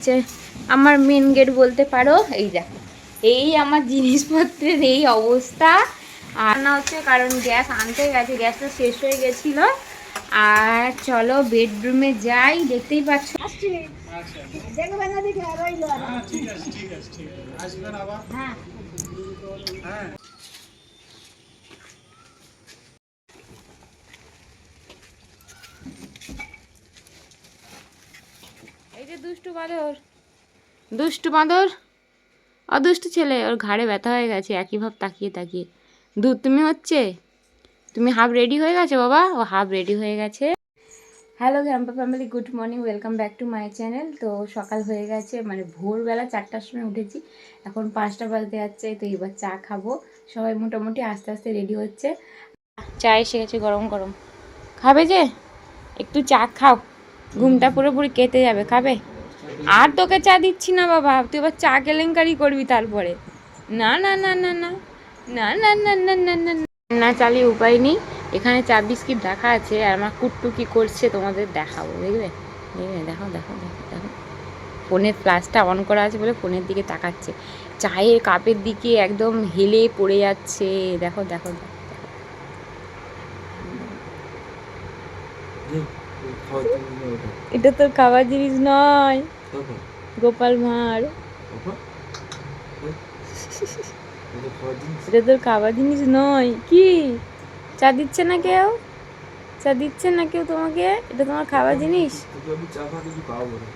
হচ্ছে আমার main gate বলতে পারো এই দেখো। এই আমার জিনিসপত্রের এই অবস্থা। আর না হচ্ছে কারণ গ্যাস আনতে গেছে গ্যাসটা শেষ হয়ে গেছিল। আর চলো বেডরুমে যাই দেখতেই পাচ্ছ। হ্যাঁ ঠিক আছে ঠিক আছে ঠিক আছে আসবেন আবার হ্যাঁ এই যে দুষ্টু বাঁদর। দুষ্টু বাঁদর? অদুষ্টু ছেলে ওর ঘাড়ে ব্যথা হয়ে গেছে একই ভাব তাকিয়ে তাকিয়ে। দুধ তুমি হচ্ছে? তুমি হাফ রেডি হয়ে গেছো বাবা? ও হাফ রেডি হয়ে গেছে। Hello grampa family good morning welcome back to my channel তো সকাল হয়ে গেছে মানে ভোরবেলা চারটার সময় উঠেছি। এখন পাঁচটা বাজতে যাচ্ছে তো এবার চা খাব। সবাই মোটামুটি আস্তে আস্তে রেডি হচ্ছে। চা এসে গেছে গরম গরম। খাবে যে? একটু চা খাও। ঘুমটা পুরোপুরি কেটে যাবে খাবে আর তোকে চা দিচ্ছি না বাবা তুই এবার চা কেলেঙ্কারি করবি তারপরে না না না না না না না না না না না না চালিয়ে উপায় নেই এখানে চা বিস্কিট রাখা আছে আর আমার কুট্টু কি করছে তোমাদের দেখাবো দেখবে দেখবে দেখো দেখো দেখো দেখো ফোনের ফ্ল্যাশটা অন করা আছে বলে ফোনের দিকে তাকাচ্ছে চায়ের কাপের দিকে একদম হেলে পড়ে যাচ্ছে দেখো দেখো দেখো এটা তোর খাবার জিনিস নয়। গোপাল ভাঁড়। এটা তোর খাবার জিনিস। নয়। কি? চা দিচ্ছে না কেউ? চা দিচ্ছে না কেউ তোমাকে? এটা তোমার খাবার জিনিস?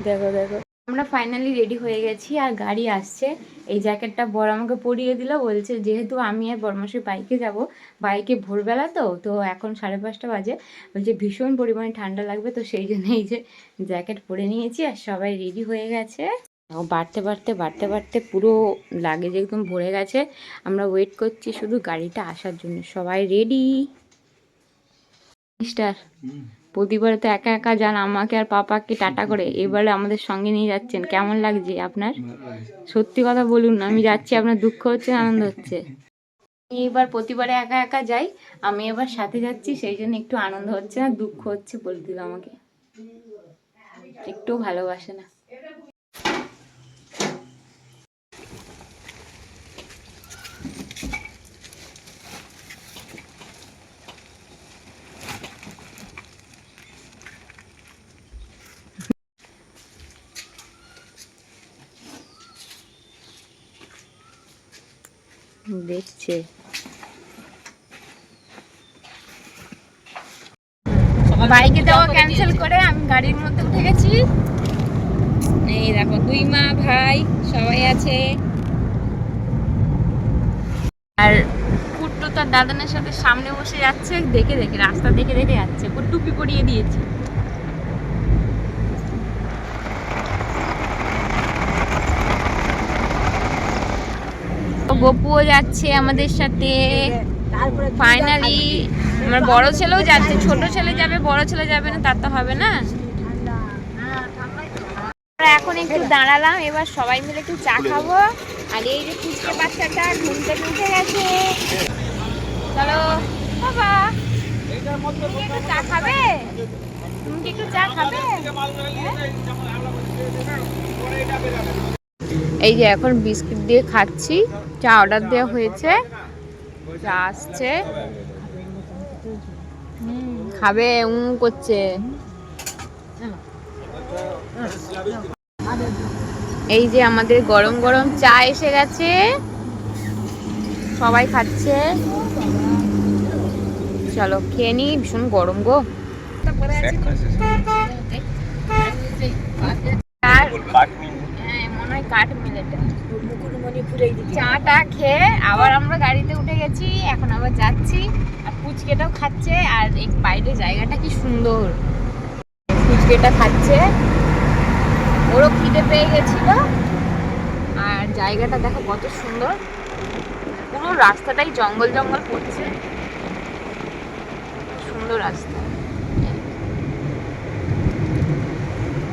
দেখো দেখো। আমরা ফাইনালি রেডি হয়ে গেছি আর গাড়ি আসছে। এই জ্যাকেটটা বড় আমাকে পরিয়ে দিল, বলছে যেহেতু আমি আর বরমাসে বাইকে যাব বাইকে ভোরবেলা তো তো এখন সাড়ে পাঁচটা বাজে, বলছে ভীষণ পরিমাণে ঠান্ডা লাগবে, তো সেই জন্য এই যে জ্যাকেট পরে নিয়েছি আর সবাই রেডি হয়ে গেছে। বাড়তে বাড়তে বাড়তে বাড়তে পুরো লাগেজ একদম ভরে গেছে। আমরা ওয়েট করছি শুধু গাড়িটা আসার জন্য, সবাই রেডি মিস্টার প্রতিবারে তো একা একা যান আমাকে আর পাপাকে টাটা করে এবারে আমাদের সঙ্গে নিয়ে যাচ্ছেন। কেমন লাগছে আপনার? সত্যি কথা বলুন আমি যাচ্ছি আপনার দুঃখ হচ্ছে আনন্দ হচ্ছে। আমি এবার প্রতিবারে একা একা যাই আমি এবার সাথে যাচ্ছি সেই জন্য একটু আনন্দ হচ্ছে না দুঃখ হচ্ছে বলে দিল আমাকে। একটু ভালোবাসে না। দেখছে। বাইকে যাওয়া ক্যান্সেল করে আমি গাড়ির মধ্যে উঠে গেছি। এই দেখো, দুই মা, ভাই, সবাই আছে। আর কুট্টু তার দাদানের সাথে সামনে বসে যাচ্ছে, দেখে দেখে, রাস্তা দেখে দেখে যাচ্ছে টুপি পরিয়ে দিয়েছি। গপুও যাচ্ছে আমাদের সাথে। ফাইনালি আমার বড় ছেলেও যাচ্ছে, ছোট ছেলে যাবে, বড় ছেলে যাবে না, তার তো হবে না। এখন একটু দাঁড়ালাম, এবার সবাই মিলে একটু চা খাব। আর এই যে কুচকে বাচ্চাটা ঘুম থেকে গেছে। চলো, বাবা, তুমি একটু চা খাবে? তুমি কি একটু চা খাবে? এই যে এখন বিস্কিট দিয়ে খাচ্ছি চা অর্ডার দেওয়া হয়েছে চা আসছে। হুম, খাবে উম করছে। এই যে আমাদের গরম গরম চা এসে গেছে। সবাই খাচ্ছে। চলো খেয়ে নি ভীষণ গরম গো। আর কাঠ মিলেটা চাটা খেয়ে আবার আমরা গাড়িতে উঠে গেছি এখন আবার যাচ্ছি। আর পুচকেটাও খাচ্ছে আর এই বাইরে জায়গাটা কি সুন্দর। পুচকেটা খাচ্ছে। ওরও খিদে পেয়ে গেছিল। আর জায়গাটা দেখো কত সুন্দর। পুরো রাস্তাটাই জঙ্গল জঙ্গল পড়ছে সুন্দর রাস্তা।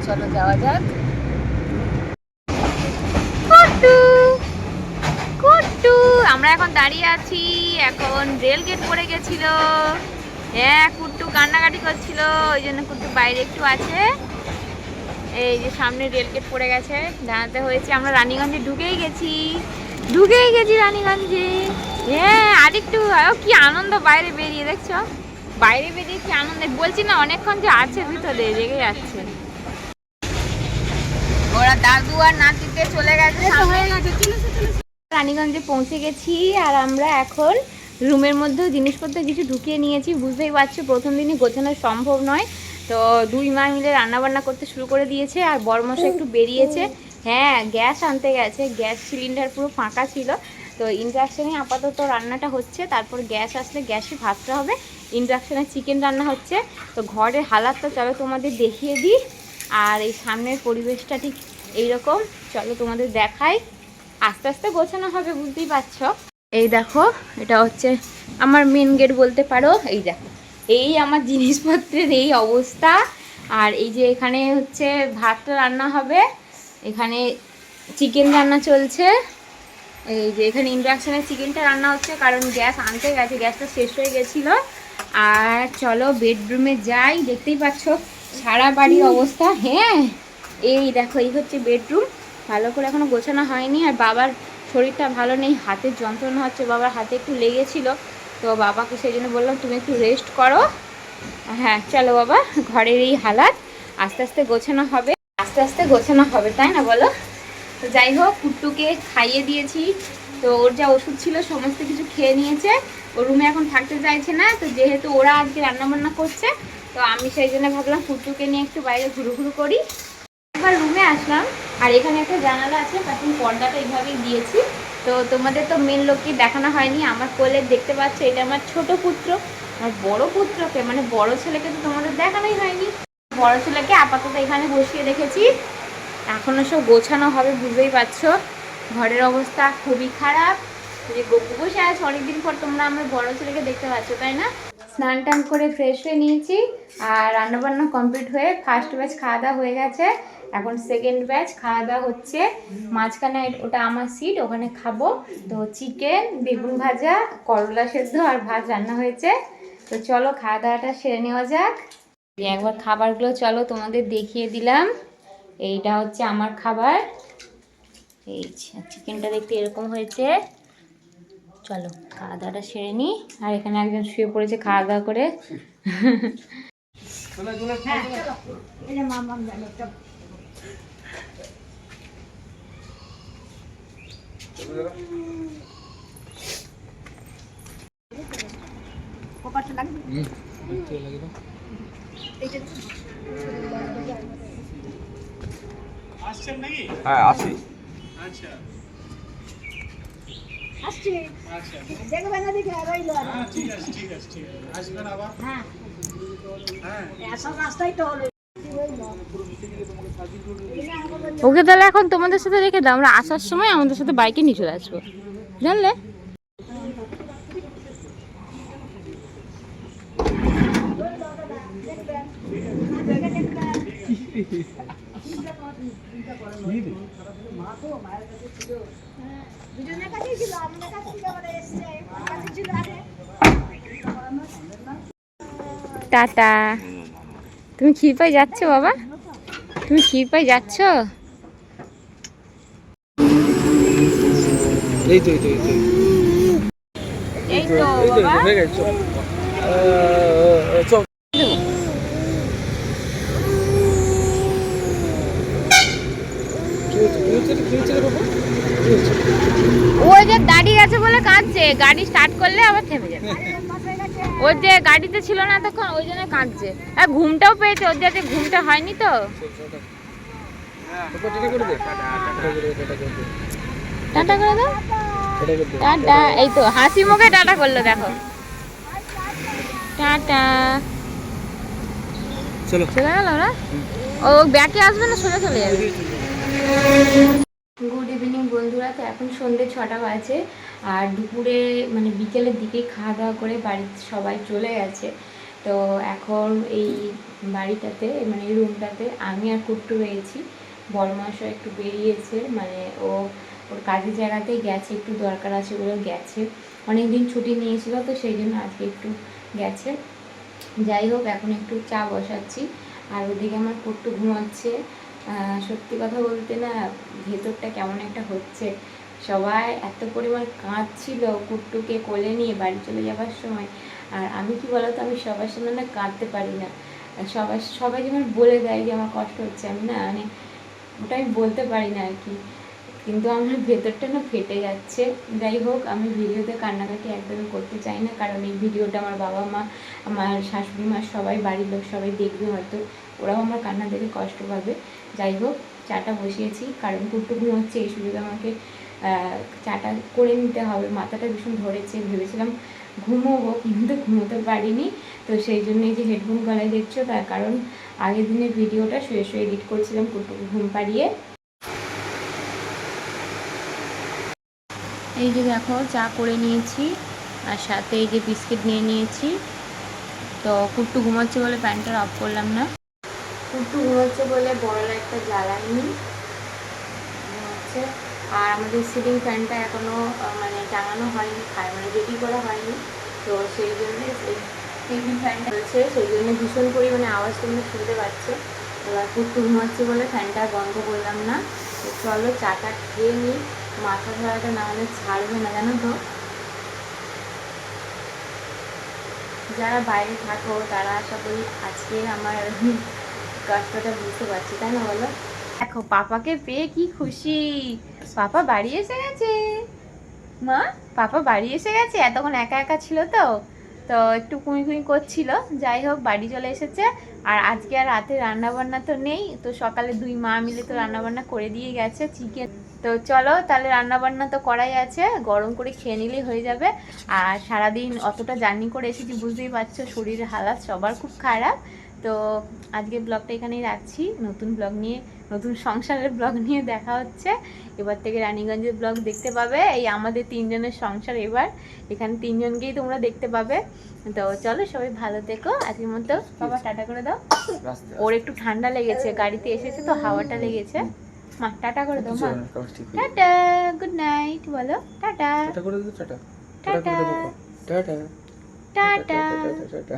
চলো যাওয়া যাক কুট্টু কুট্টু আমরা এখন দাঁড়িয়ে আছি এখন রেল গেট পড়ে গেছিল। হ্যাঁ কুট্টু কান্নাকাটি করছিল ওই জন্য কুট্টু বাইরে একটু আছে। এই যে সামনে রেলগেট পড়ে গেছে দাঁড়াতে হয়েছে। আমরা রানীগঞ্জে ঢুকেই গেছি। ঢুকেই গেছি রানীগঞ্জে। হ্যাঁ আরেকটু আরও কি আনন্দ বাইরে বেরিয়ে দেখছ? বাইরে বেরিয়ে কি আনন্দ বলছি না অনেকক্ষণ যে আছে ভিতরে রেগে যাচ্ছে। ওরা দাদু আর নাতিতে চলে গেছে রানীগঞ্জে পৌঁছে গেছি আর আমরা এখন রুমের মধ্যেও জিনিসপত্র কিছু ঢুকিয়ে নিয়েছি। বুঝতেই পারছ, প্রথম দিনই গোছানো সম্ভব নয়। তো দুই মা মিলে রান্নাবান্না করতে শুরু করে দিয়েছে আর বড়মশা একটু বেরিয়েছে। হ্যাঁ গ্যাস আনতে গেছে। গ্যাস সিলিন্ডার পুরো ফাঁকা ছিল। তো ইন্ডাকশানে আপাতত রান্নাটা হচ্ছে। তারপর গ্যাস আসলে গ্যাসে ভাতটা হবে। ইন্ডাকশানে চিকেন রান্না হচ্ছে। তো ঘরের হালাতটা চলো তোমাদের দেখিয়ে দিই। আর এই সামনের পরিবেশটা ঠিক এইরকম। চলো তোমাদের দেখাই। আস্তে আস্তে গোছানো হবে বুঝতেই পারছ? এই দেখো এটা হচ্ছে আমার মেন গেট বলতে পারো। এই দেখো এই আমার জিনিসপত্রের এই অবস্থা। আর এই যে এখানে হচ্ছে ভাতটা রান্না হবে এখানে চিকেন রান্না চলছে। এই যে এখানে ইন্ডাকশানে চিকেনটা রান্না হচ্ছে কারণ গ্যাস আনতে গেছে গ্যাসটা শেষ হয়ে গেছিল। আর চলো বেডরুমে যাই দেখতেই পাচ্ছ সারা বাড়ির অবস্থা। হ্যাঁ এই দেখো এই হচ্ছে বেডরুম ভালো করে এখনও গোছানো হয়নি আর বাবার শরীরটা ভালো নেই, হাতের যন্ত্রণা হচ্ছে, বাবার হাতে একটু লেগেছিল। তো বাবাকে সেই জন্য বললাম, তুমি একটু রেস্ট করো। হ্যাঁ চলো বাবা, ঘরের এই হালাত আস্তে আস্তে গোছানো হবে। আস্তে আস্তে গোছানো হবে, তাই না বলো? তো যাই হোক, কুট্টুকে খাইয়ে দিয়েছি। তো ওর যা ওষুধ ছিল, সমস্ত কিছু খেয়ে নিয়েছে। ও রুমে এখন থাকতে চাইছে না, তো যেহেতু ওরা আজকে রান্নাবান্না করছে, তো আমি সেই জন্য ভাবলাম কুট্টুকে নিয়ে একটু বাইরে ঘুরু ঘুরু করি। একবার রুমে আসলাম। আর এখানে একটা জানালা আছে এখন পর্দাটা এইভাবেই দিয়েছি। তো তোমাদের তো মেন লোককে দেখানো হয়নি, আমার কোলে দেখতে পাচ্ছ, এটা আমার ছোট পুত্র, আর বড় পুত্রকে মানে বড় ছেলেকে তো তোমাদের দেখানোই হয়নি। বড় ছেলেকে আপাতত এখানে বসিয়ে রেখেছি। এখনও সব গোছানো হবে, বুঝতেই পারছ। ঘরের অবস্থা খুবই খারাপ। যে গপু বসে আছে, অনেকদিন পর তোমরা আমার বড় ছেলেকে দেখতে পাচ্ছ, তাই না? স্নান টান করে ফ্রেশ হয়ে নিয়েছি, আর রান্নাবান্না কমপ্লিট হয়ে ফার্স্ট ব্যাচ খাওয়া দাওয়া হয়ে গেছে। এখন সেকেন্ড ব্যাচ খাওয়া দাওয়া হচ্ছে। মাঝখানে ওটা আমার সিট ওখানে খাব। তো চিকেন বেগুন ভাজা করলা সেদ্ধ আর ভাত রান্না হয়েছে। তো চলো খাওয়া দাওয়াটা সেরে নেওয়া যাক। এই একবার খাবারগুলো চলো তোমাদের দেখিয়ে দিলাম। এইটা হচ্ছে আমার খাবার। এই চিকেনটা দেখতে এরকম হয়েছে। চলো খাওয়া দাওয়াটা সেরে নিই আর এখানে একজন শুয়ে পড়েছে খাওয়া দাওয়া করে। নাকি হ্যাঁ আসি। আচ্ছা। আসছে আচ্ছা। দেখবে না দেখে রইল হ্যাঁ ঠিক আছে ঠিক আছে ঠিক আছে। আসবেন আবার হ্যাঁ। হ্যাঁ আসল রাস্তায় তো হলো। ওকে তাহলে এখন তোমাদের সাথে রেখে দাও, আমরা আসার সময় আমাদের সাথে বাইকে নিয়ে চলে আসব। জানলে? টাটা। তুমি ক্ষীরপাই যাচ্ছ বাবা? তুমি ক্ষীরপাই যাচ্ছ? এই তো এই এই এই ওই যে দাঁড়িয়ে গেছে বলে কাঁদছে গাড়ি স্টার্ট করলে আবার থেমে যাবে। ওর যে গাড়িতে ছিল না তখন ওই জন্য কাঁদছে। আর ঘুমটাও পেয়েছে ওর যাতে ঘুমটা হয়নি তো? টাটা করে দাও। টাটা টাটা এই তো হাসি মুখে টাটা করল দেখো। টাটা। চলো। চলে গেল ওরা? ও ব্যাকে আসবে না সোজা চলে যাবে? গুড ইভিনিং বন্ধুরা তো এখন সন্ধ্যে ছটা বাজে। আর দুপুরে মানে বিকেলের দিকে খাওয়া দাওয়া করে বাড়িতে সবাই চলে গেছে। তো এখন এই বাড়িটাতে মানে এই রুমটাতে আমি আর কুট্টু রয়েছি। বড়মাসও একটু বেরিয়েছে মানে ও, ওর কাজের জায়গাতেই গেছে, একটু দরকার আছে বলে গেছে। অনেক দিন ছুটি নিয়েছিল তো সেই জন্য আজকে একটু গেছে। যাই হোক, এখন একটু চা বসাচ্ছি। আর ওদিকে আমার কুট্টু ঘুমাচ্ছে। সত্যি কথা বলতে না, ভেতরটা কেমন একটা হচ্ছে। সবাই এত পরিমাণ কাঁদছিল কুট্টুকে কোলে নিয়ে বাড়ি চলে যাবার সময়। আর আমি কি বলতো, আমি সবার সামনে না কাঁদতে পারি না। সবাই সবাই যেমন বলে দেয় যে আমার কষ্ট হচ্ছে, আমি না মানে ওটা আমি বলতে পারি না আর কি। কিন্তু আমার ভেতরটা না ফেটে যাচ্ছে। যাই হোক, আমি ভিডিওতে কান্নাকাটি একদমই করতে চাই না। কারণ এই ভিডিওটা আমার বাবা মা, আমার শাশুড়ি মা, সবাই বাড়ির লোক সবাই দেখবে হয়তো। ওরাও আমার কান্না দেখে কষ্ট পাবে। যাই হোক, চাটা বসিয়েছি। কারণ কুট্টু ঘুমোচ্ছে, এই সুযোগে আমাকে চাটা করে নিতে হবে। মাথাটা ভীষণ ধরেছে, ভেবেছিলাম ঘুমোবো, কিন্তু ঘুমোতে পারিনি। তো সেই জন্য এই যে হেডফোন গলায় দেখছ, তার কারণ আগের দিনের ভিডিওটা শুয়ে শুয়ে এডিট করছিলাম কুট্টুকে ঘুম পাড়িয়ে। এই যে দেখো, চা করে নিয়েছি, আর সাথে এই যে বিস্কিট নিয়ে নিয়েছি। তো কুট্টু ঘুমাচ্ছে বলে প্যান্টটা অফ করলাম না। কুট্টু ঘুমাচ্ছে বলে বড় একটা জ্বালাইনি ঘুমাচ্ছে। আর আমাদের সিলিং ফ্যানটা এখনও মানে টাঙানো হয়নি মানে রেডি করা হয়নি। তো সেই জন্যে সিলিং ফ্যানটা রয়েছে, সেই জন্য ভীষণ পরিমাণে আওয়াজ তোমরা শুনতে পাচ্ছে। এবার কুট্টু ঘুমাচ্ছে বলে ফ্যানটা বন্ধ করলাম না। চলো চাটা খেয়ে নিই, মাথা ধরাটা না হলে ছাড়বে না, জানো তো। যারা বাইরে থাকো, তারা আশা করি আজকে আমার কষ্টটা বুঝতে পারছি, তাই না বলো? দেখো, পাপাকে পেয়ে কি খুশি। পাপা বাড়ি এসে গেছে। মা, পাপা বাড়ি এসে গেছে? এতক্ষণ একা একা ছিল তো? তো একটু কুই কুঁই করছিল। যাই হোক, বাড়ি চলে এসেছে। আর আজকে আর রাতে রান্না বান্না তো নেই। তো সকালে দুই মা মিলে তো রান্না বান্না করে দিয়ে গেছে চিকেন। তো চলো, তাহলে রান্নাবান্না তো করাই আছে। গরম করে খেয়ে নিলেই হয়ে যাবে। আর সারাদিন অতটা জার্নি করে এসেছি, বুঝতেই পারছ, শরীরের হালাত সবার খুব খারাপ। তো আজকে ব্লগটা এখানেই রাখছি। নতুন ব্লগ নিয়ে নতুন সংসারের ব্লগ নিয়ে দেখা হচ্ছে। এবার থেকে রানীগঞ্জের ব্লগ দেখতে পাবে। এই আমাদের তিনজনের সংসার এবার। এখানে তিনজনকেই তোমরা দেখতে পাবে। তো চলো সবাই ভালো থেকো। আজকের মতো বাবা টাটা করে দাও। ওর একটু ঠান্ডা লেগেছে গাড়িতে এসেছে তো হাওয়াটা লেগেছে। মা টাটা করে দাও মা। টাটা গুড নাইট বলো। টাটা। টাটা করে দিও টাটা। টাটা। করে টাটা। দেবো টাটা টাটা টাটা টাটা।